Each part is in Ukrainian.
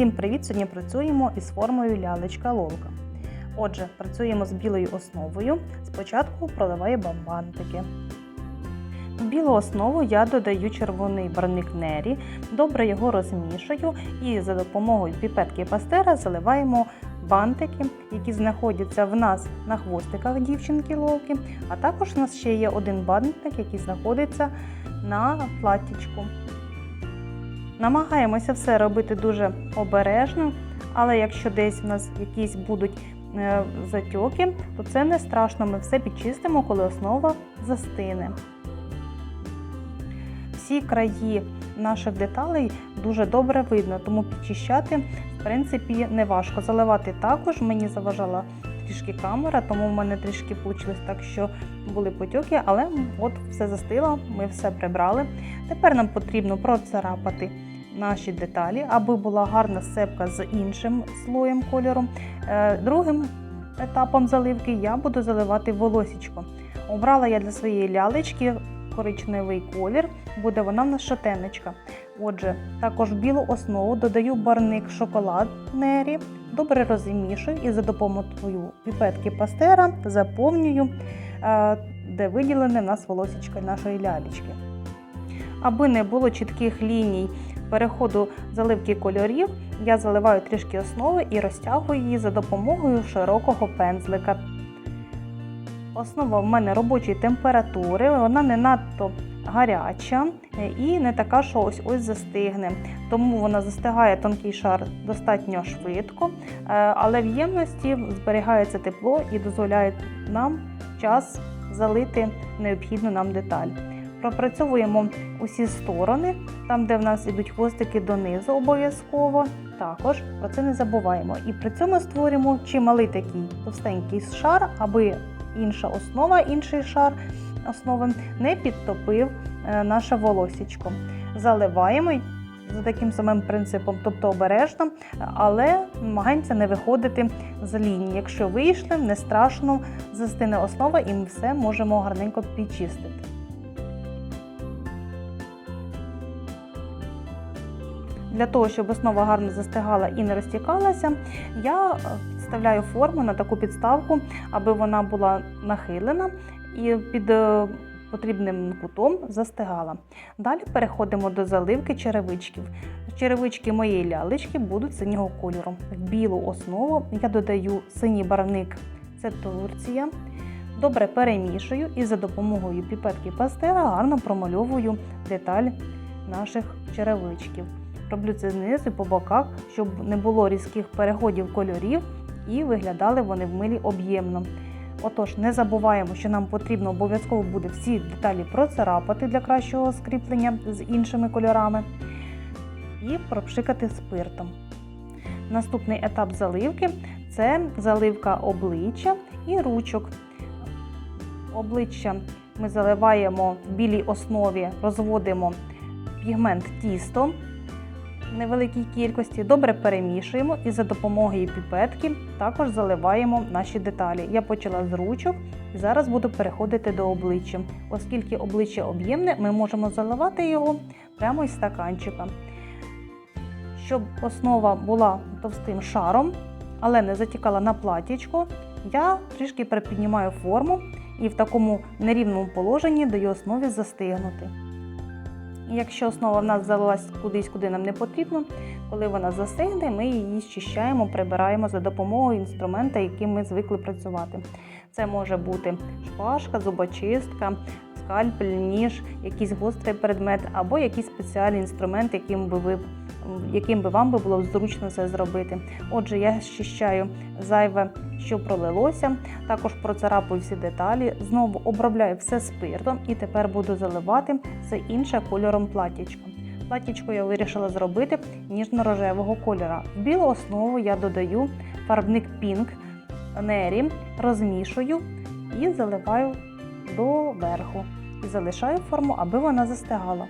Всім привіт! Сьогодні працюємо із формою лялечка лолка. Отже, працюємо з білою основою. Спочатку проливаємо бантики. В білу основу я додаю червоний барвник нері, добре його розмішую і за допомогою піпетки пастера заливаємо бантики, які знаходяться в нас на хвостиках дівчинки лолки, а також у нас ще є один бантик, який знаходиться на платтячку. Намагаємося все робити дуже обережно, але якщо десь в нас якісь будуть е, затьоки, то це не страшно. Ми все підчистимо, коли основа застине. Всі краї наших деталей дуже добре видно, тому підчищати в принципі не важко. Заливати також мені заважала трішки камера, тому в мене трішки вийшло так, що були потьоки, але от все застило, ми все прибрали. Тепер нам потрібно процарапати наші деталі, аби була гарна сцепка з іншим слоєм кольору. Е, Другим етапом заливки я буду заливати волосічко. Обрала я для своєї лялечки коричневий колір, буде вона в нас шатенечка. Отже, також в білу основу додаю барник шоколад Нері, добре розмішую і за допомогою піпетки пастера заповнюю, е, де виділене в нас волосічка нашої лялечки. Аби не було чітких ліній переходу заливки кольорів, я заливаю трішки основи і розтягую її за допомогою широкого пензлика. Основа в мене робочої температури, вона не надто гаряча і не така, що ось ось застигне. Тому вона застигає тонкий шар достатньо швидко, е, але в ємності зберігається тепло і дозволяє нам час залити необхідну нам деталь. Пропрацьовуємо усі сторони, там, де в нас ідуть хвостики донизу, обов'язково. Також про це не забуваємо. І при цьому створюємо чималий такий товстенький шар, аби інша основа, інший шар основи не підтопив е, наше волосічко. Заливаємо за таким самим принципом, тобто обережно, але намагаємося не виходити з лінії. Якщо вийшли, не страшно, застине основа і ми все можемо гарненько підчистити. Для того, щоб основа гарно застигала і не розтікалася, я підставляю форму на таку підставку, аби вона була нахилена і під е, потрібним кутом застигала. Далі переходимо до заливки черевичків. Черевички моєї лялечки будуть синього кольору. В білу основу я додаю синій барвник, це Турція. Добре перемішую і за допомогою піпетки пастера гарно промальовую деталь наших черевичків. Роблю це знизу по боках, щоб не було різких переходів кольорів і виглядали вони в милі об'ємно. Отож, не забуваємо, що нам потрібно обов'язково буде всі деталі процарапати для кращого скріплення з іншими кольорами і пропшикати спиртом. Наступний етап заливки це заливка обличчя і ручок. Обличчя ми заливаємо в білій основі, розводимо пігмент тісто в невеликій кількості, добре перемішуємо і за допомогою піпетки також заливаємо наші деталі. Я почала з ручок і зараз буду переходити до обличчя. Оскільки обличчя об'ємне, ми можемо заливати його прямо із стаканчика. Щоб основа була товстим шаром, але не затікала на платічко, я трішки припіднімаю форму і в такому нерівному положенні даю основі застигнути. Якщо основа в нас залилась кудись, куди нам не потрібно, коли вона застигне, ми її щищаємо, прибираємо за допомогою інструмента, яким ми звикли працювати. Це може бути шпажка, зубочистка, скальпель, ніж, якийсь гострий предмет або якийсь спеціальний інструмент, яким би ви яким би вам би було зручно це зробити. Отже, я щищаю зайве, що пролилося, також процарапую всі деталі, знову обробляю все спиртом і тепер буду заливати все інше кольором платтячка. Платтячко я вирішила зробити ніжно-рожевого кольора. В білу основу я додаю фарбник Pink Нері, розмішую і заливаю до верху. І залишаю форму, аби вона застигала.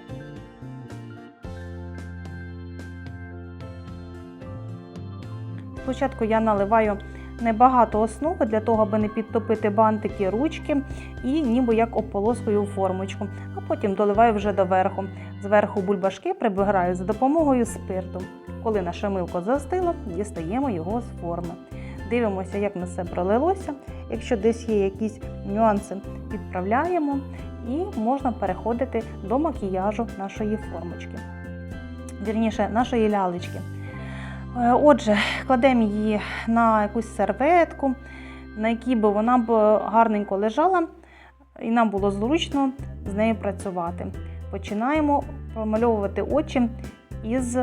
Спочатку я наливаю небагато основи для того, аби не підтопити бантики ручки і ніби як ополоскую формочку. А потім доливаю вже доверху. Зверху бульбашки прибираю за допомогою спирту. Коли наше милко застило, дістаємо його з форми. Дивимося, як на все пролилося. Якщо десь є якісь нюанси, підправляємо і можна переходити до макіяжу нашої формочки. Вірніше, нашої лялечки. Е, Отже, кладемо її на якусь серветку, на якій би вона б гарненько лежала, і нам було зручно з нею працювати. Починаємо промальовувати очі із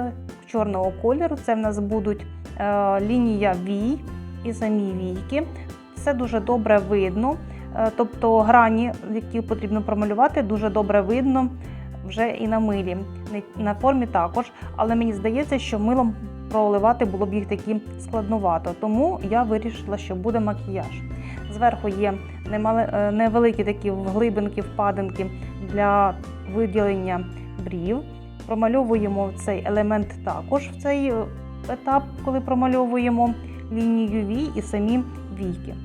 чорного кольору. Це в нас будуть е, лінія вій і самі війки. Все дуже добре видно. Е, Тобто грані, які потрібно промалювати, дуже добре видно вже і на милі. На формі також, але мені здається, що милом проливати було б їх такі складновато. Тому я вирішила, що буде макіяж. Зверху є е, невеликі такі вглибинки, впадинки для виділення брів. Промальовуємо цей елемент також в цей е, етап, коли промальовуємо лінію вій і самі війки.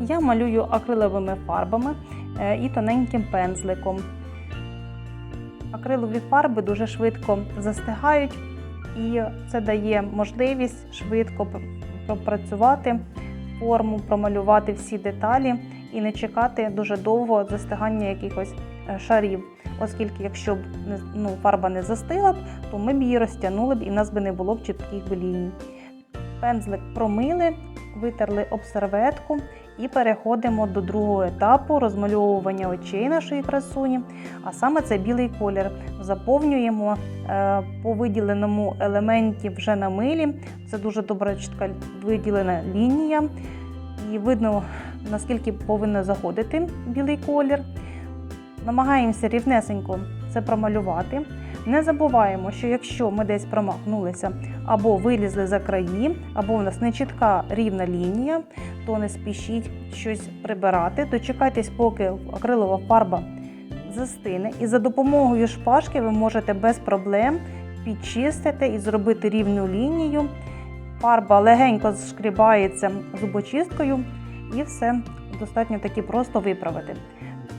Я малюю акриловими фарбами е, і тоненьким пензликом. Акрилові фарби дуже швидко застигають, і це дає можливість швидко пропрацювати форму, промалювати всі деталі і не чекати дуже довго застигання якихось е, шарів. Оскільки, якщо б ну, фарба не застигла б, то ми б її розтягнули б і в нас би не було б чітких ліній. Пензлик промили, витерли об серветку і переходимо до другого етапу розмальовування очей нашої красуні. А саме це білий колір. Заповнюємо е, по виділеному елементі вже на милі. Це дуже добре чітка виділена лінія. І видно, наскільки повинен заходити білий колір. Намагаємося рівнесенько це промалювати. Не забуваємо, що якщо ми десь промахнулися або вилізли за краї, або в нас не чітка рівна лінія, то не спішіть щось прибирати. Дочекайтесь, поки акрилова фарба застине, і за допомогою шпажки ви можете без проблем підчистити і зробити рівну лінію. Фарба легенько зшкрібається зубочисткою і все достатньо таки просто виправити.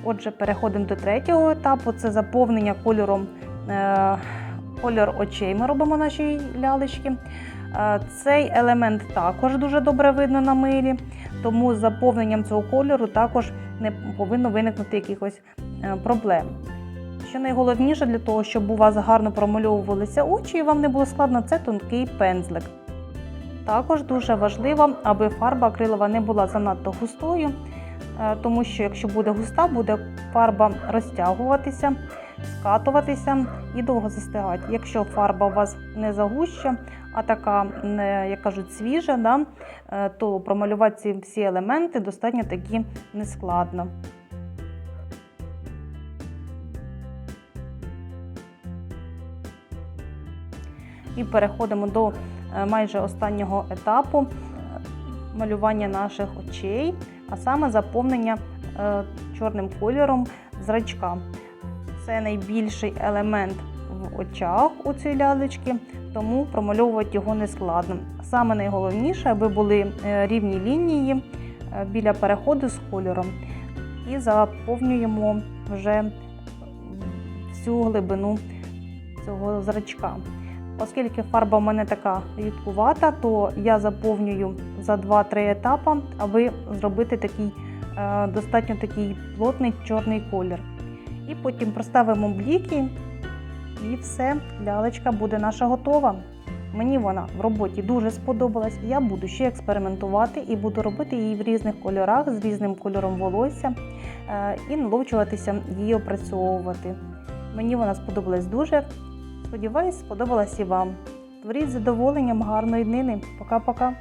Отже, переходимо до третього етапу це заповнення кольором. Е, Кольор очей ми робимо нашій лялечки. Е, Цей елемент також дуже добре видно на милі, тому з заповненням цього кольору також не повинно виникнути якихось е, проблем. Що найголовніше для того, щоб у вас гарно промальовувалися очі і вам не було складно, це тонкий пензлик. Також дуже важливо, аби фарба акрилова не була занадто густою, тому що якщо буде густа, буде фарба розтягуватися, скатуватися і довго застигати. Якщо фарба у вас не загуща, а така, як кажуть, свіжа, да, е, то промалювати ці всі елементи достатньо таки нескладно. І переходимо до е, майже останнього етапу е, малювання наших очей, а саме заповнення е, чорним кольором зрачка. Це найбільший елемент в очах у цій лялечки, тому промальовувати його не складно. Саме найголовніше, аби були е, рівні лінії е, біля переходу з кольором. І заповнюємо вже всю глибину цього зрачка. Оскільки фарба в мене така рідкувата, то я заповнюю за 2-3 етапи, аби зробити такий е, достатньо такий плотний чорний колір. І потім проставимо бліки, і все, лялечка буде наша готова. Мені вона в роботі дуже сподобалась. Я буду ще експериментувати і буду робити її в різних кольорах з різним кольором волосся е, і наловчуватися її опрацьовувати. Мені вона сподобалась дуже. Сподіваюсь, сподобалась і вам. Творіть з задоволенням гарної днини. Пока-пока.